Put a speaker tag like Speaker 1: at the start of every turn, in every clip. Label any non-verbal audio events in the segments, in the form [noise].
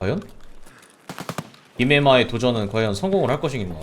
Speaker 1: 과연? 디메마의 도전은 과연 성공을 할 것인가?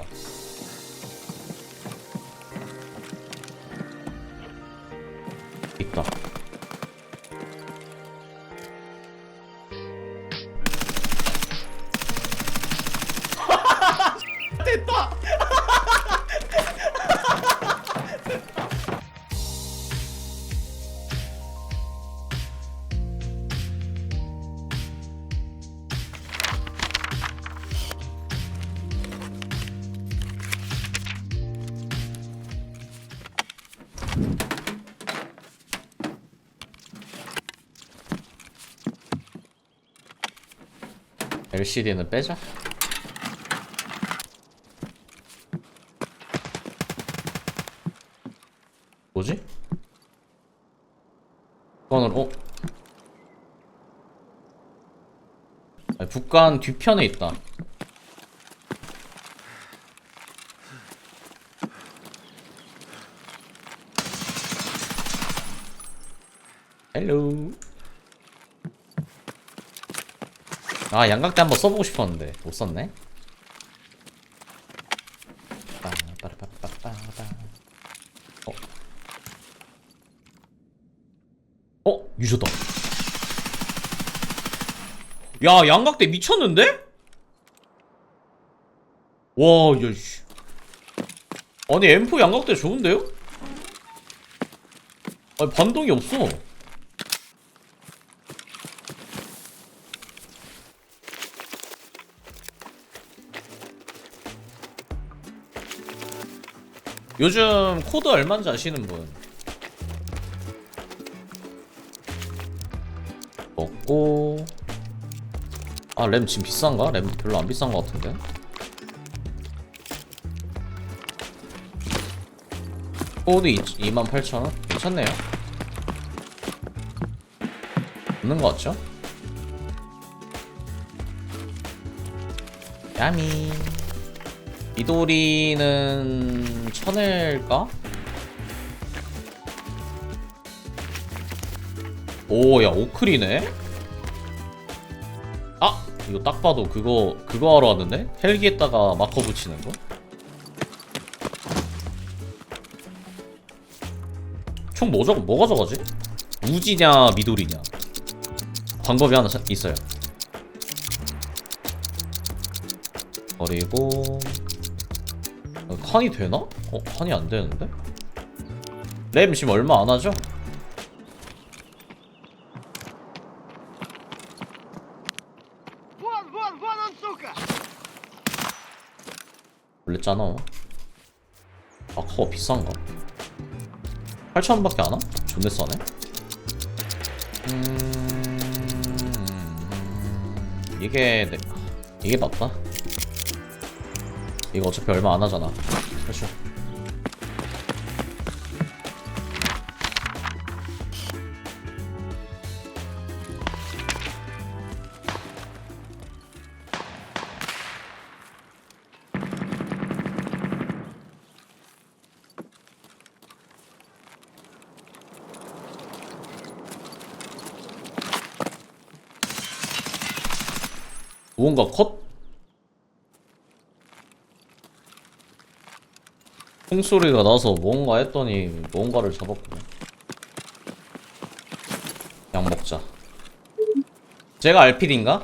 Speaker 1: LCD는 빼자. 뭐지? 북한을 어? 아니, 북한 뒤편에 있다. 헬로. 아 양각대 한번 써보고 싶었는데 못 썼네. 어. 어 유저다. 야 양각대 미쳤는데? 와 야씨. 아니 M4 양각대 좋은데요? 아니 반동이 없어. 요즘 코드 얼마인지 아시는 분? 먹고 아램 지금 비싼가? 램 별로 안 비싼 것 같은데 코드 28,000원? 괜찮네요 없는 것 같죠? 야미 이도리는 천일까? 오, 야, 오클이네? 아! 이거 딱 봐도 그거, 그거 하러 왔는데? 헬기에다가 마커 붙이는 거? 총 뭐 저거, 뭐가 저거지? 우지냐, 미도리냐? 방법이 하나 사- 있어요. 그리고 어, 칸이 되나? 어, 칸이 안 되는데? 램 지금 얼마 안 하죠? 원래잖아 아, 커 비싼가? 8,000원밖에 안 하? 존내 싸네? 음... 이게... 이게 맞다 이거 어차피 얼마 안 하잖아 그렇죠 무언가 컷? 총소리가 나서 뭔가 했더니 뭔가를 잡았구나 약 먹자 제가 RPD인가?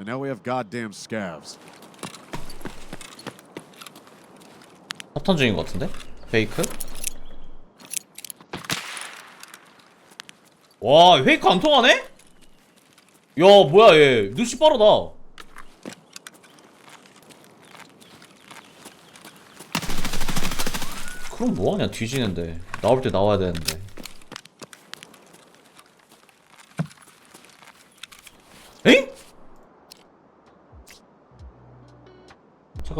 Speaker 2: And now we have goddamn scavs.
Speaker 1: 합탄 중인 것 같은데? 페이크? 와 페이크 안 통하네? 야 뭐야 얘 눈치 빠르다 그럼 뭐하냐 뒤지는데 나올 때 나와야 되는데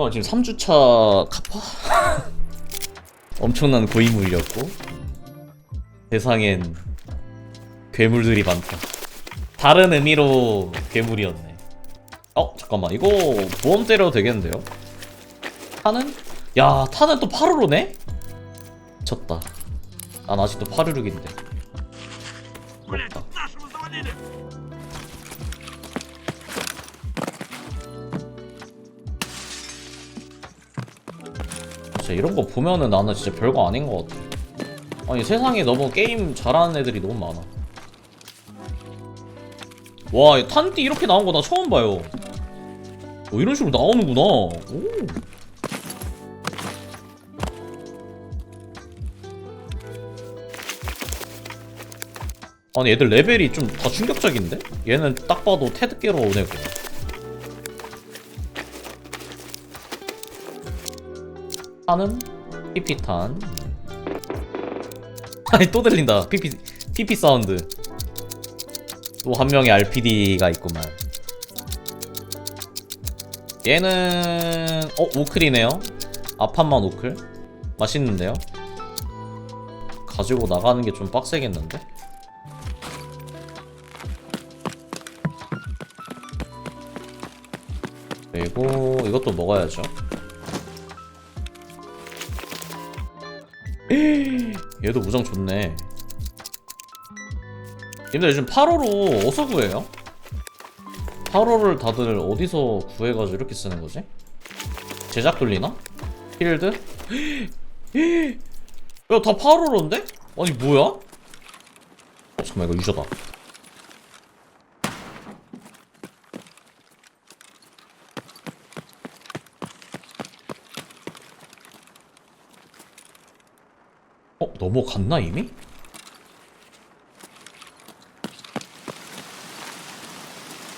Speaker 1: 잠깐만 지금 3주차 카파? [laughs] 엄청난 고인물이었고 세상엔 괴물들이 많다 다른 의미로 괴물이었네 어 잠깐만 이거 보험 때려도 되겠는데요? 타는? 야 타는 또 파루로네? 졌다 난 아직도 파루룩인데 진짜 이런 거 보면은 나는 진짜 별거 아닌 것 같아 아니 세상에 너무 게임 잘하는 애들이 너무 많아 와, 이 탄띠 이렇게 나온 거 나 처음 봐요. 어, 이런 식으로 나오는구나. 오. 아니, 애들 레벨이 좀 다 충격적인데? 얘는 딱 봐도 테드깨로 오네고. 탄은 PP탄. 아니, 또 들린다. PP, PP 사운드. 또 한 명의 RPD가 있구만. 얘는 어 오클이네요. 아판만 오클. 맛있는데요. 가지고 나가는 게 좀 빡세겠는데? 그리고 이것도 먹어야죠. [gasps] 얘도 무장 좋네. 님들 요즘 8호로 어디서 구해요? 8호를 다들 어디서 구해가지고 이렇게 쓰는 거지? 제작 돌리나? 필드? [gasps] 야, 다 8호로인데? 아니, 뭐야? 어, 잠깐만, 이거 유저다. 넘어갔나, 이미?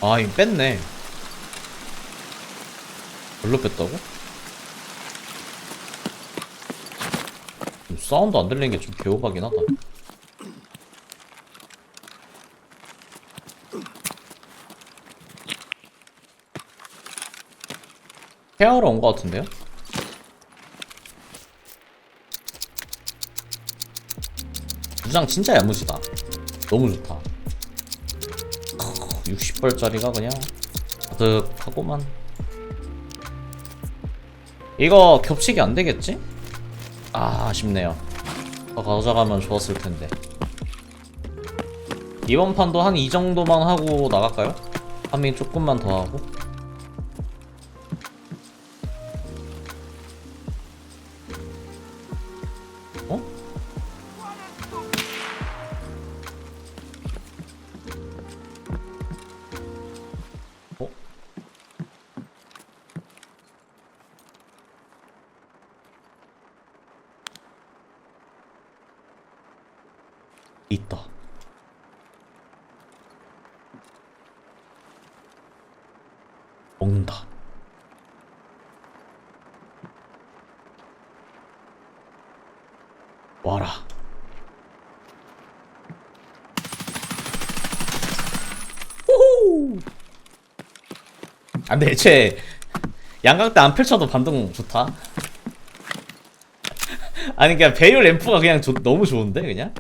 Speaker 1: 아, 이거 뺐네. 별로 뺐다고? 좀 사운드 안 들리는 게 좀 개오바긴 하다. 헤어로 온것 같은데요? 무장 진짜 야무지다. 너무 좋다. 60벌짜리가 그냥 가득하고만 이거 겹치기 안 되겠지? 아 아쉽네요 더 가져가면 좋았을 텐데 이번 판도 한 이 정도만 하고 나갈까요? 파밍 조금만 더 하고 있다. 먹는다. 와라. 호호! 아, 근데 애초에 양각 때 안 펼쳐도 반동 좋다. 아니 그냥 배율 램프가 그냥 좋- 너무 좋은데 그냥.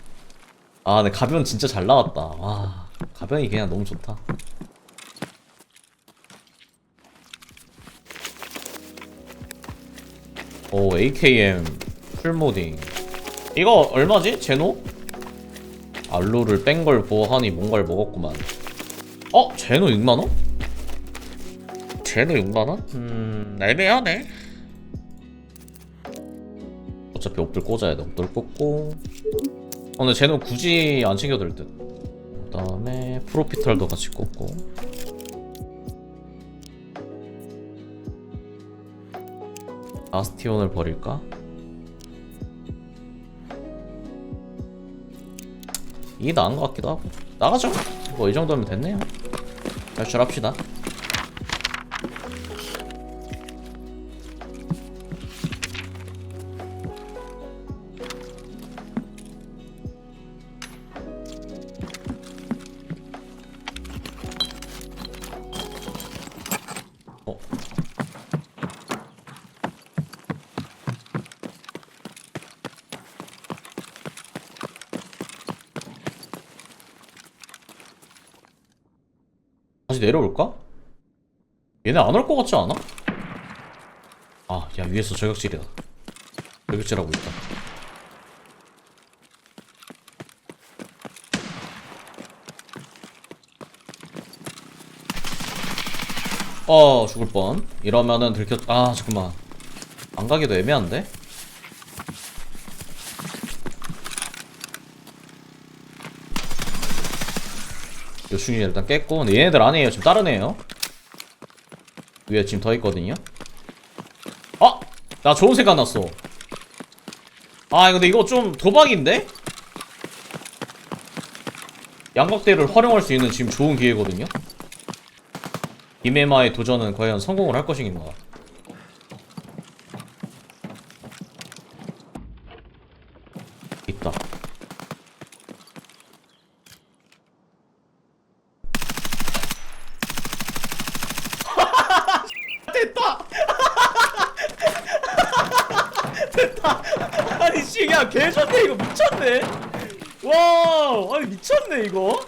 Speaker 1: 아, 근데 가변 진짜 잘 나왔다. 와, 가변이 그냥 너무 좋다. 오, AKM 풀모딩. 이거 얼마지? 제노? 알로를 뺀 걸 보아하니 뭔가를 먹었구만. 어? 제노 6만원? 제노 6만원? 음, 애매하네. 어차피 옵들 꽂아야 돼. 옵들 꽂고. 어, 근데 쟤는 굳이 안 챙겨도 될 듯. 그 다음에 프로피털도 같이 꽂고. 아스티온을 버릴까? 이게 나은 것 같기도 하고. 나가죠. 뭐 이 정도면 됐네요. 탈출합시다. 내려올까? 얘네 안 올 것 같지 않아? 아, 야 위에서 저격질이다. 저격질하고 있다. 어 죽을 뻔. 이러면은 들켰. 아 잠깐만. 안 가기도 애매한데. 요충이 일단 깼고 근데 얘네들 아니에요 지금 다른 애예요. 위에 지금 더 있거든요. 아! 나 좋은 생각 났어. 아 근데 이거 좀 도박인데? 양각대를 활용할 수 있는 지금 좋은 기회거든요. 이메마의 도전은 과연 성공을 할 것인가 있다 됐다. 됐다. 아니 씨야 개좋네 이거 미쳤네. 와, 아니 미쳤네 이거.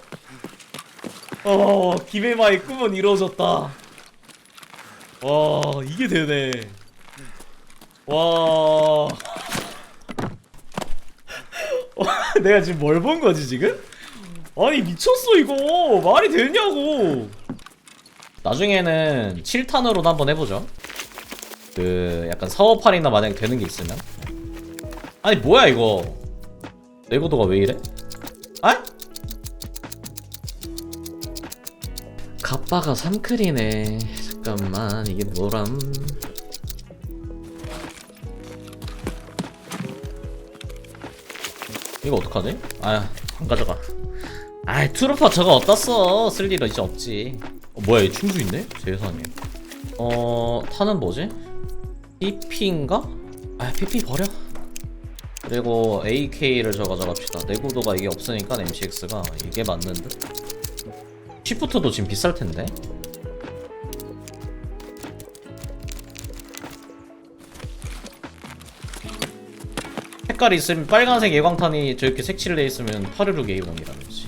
Speaker 1: 어, 김해마의 꿈은 이루어졌다. 와, 이게 되네. [laughs] 와. 내가 지금 뭘 본 거지 지금? 아니 미쳤어 이거 말이 되냐고. 나중에는 7탄으로도 한번 해보죠. 그 약간 사업할이나 만약에 되는 게 있으면. 아니 뭐야 이거? 내구도가 왜 이래? 아? 갑바가 3클이네. 잠깐만 이게 뭐람? 이거 어떡하지? 아안 가져가. 아이 트루퍼 저거 써? 쓸일 이제 없지. 어, 뭐야 얘 충수 있네? 세상에. 어 타는 뭐지? PP인가? 아 PP 버려. 그리고 AK를 저 가져갑시다. 내구도가 이게 없으니까 MCX가 이게 맞는 듯. 시프트도 지금 비쌀 텐데. 색깔이 있으면 빨간색 예광탄이 저렇게 색칠을 돼 있으면 파르르 게이동이라는 거지.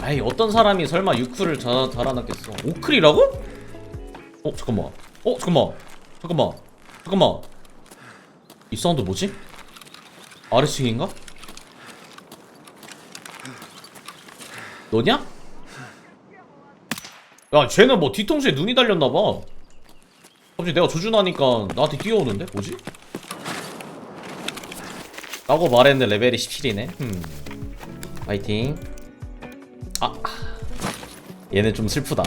Speaker 1: 아이 어떤 사람이 설마 유크를 자, 달아놨겠어? 오클이라고? 어 잠깐만. 어 잠깐만. 잠깐만. 잠깐만. 이 사운드 뭐지? 아래층인가? 너냐? 야 쟤는 뭐 뒤통수에 눈이 달렸나봐 갑자기 내가 조준하니까 나한테 뛰어오는데? 뭐지? 라고 말했는데 레벨이 17이네 음. 파이팅 아 얘네 좀 슬프다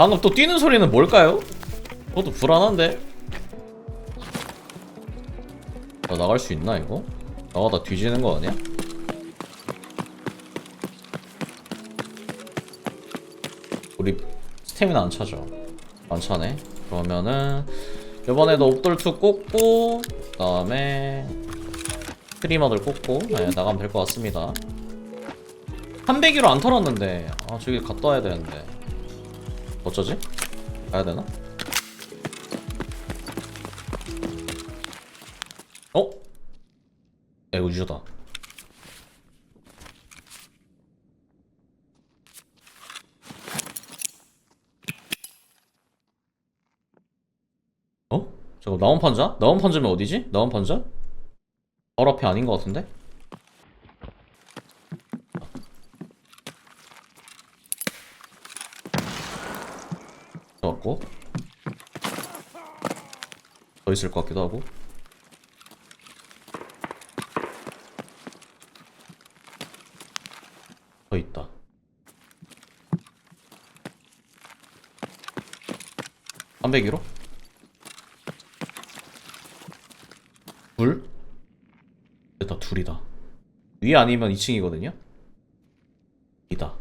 Speaker 1: 방금 또 뛰는 소리는 뭘까요? 저도 불안한데 나 나갈 수 있나 이거? 나가다 뒤지는 거 아니야? 우리 스태미나 안 차죠? 안 차네 그러면은 이번에도 옵돌2 꽂고 그 다음에 스트리머들 꽂고 네, 나가면 될 것 같습니다 300위로 안 털었는데 아 저기 갔다 와야 되는데 어쩌지? 가야 되나? 어? 야 이거 유저다 어? 저거 나온 판자? 나온 판자면 어디지? 나온 판자? 바로 앞에 아닌 것 같은데? 왔고 더 있을 것 같기도 하고 더 있다. 삼백위로 둘? 됐다, 둘이다. 위 아니면 2층이거든요? 이다.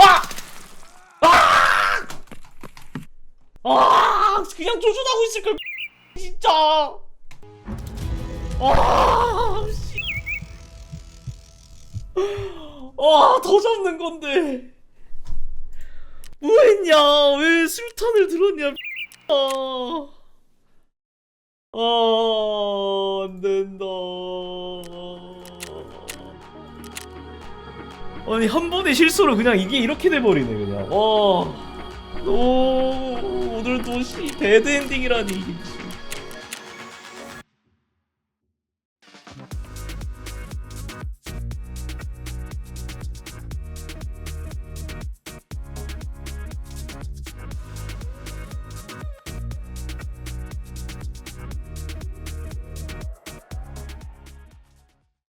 Speaker 1: 아! 아! 그냥 조준하고 있을 걸 [laughs] 진짜. 아! 씨. 와, 더 잡는 건데. 뭐 했냐? 왜 술탄을 들었냐? 아, [laughs] 아, 안 된다. 아니 한 번의 실수로 그냥 이게 이렇게 돼버리네 그냥. 와, 오, 오늘도 씨 배드 엔딩이라니.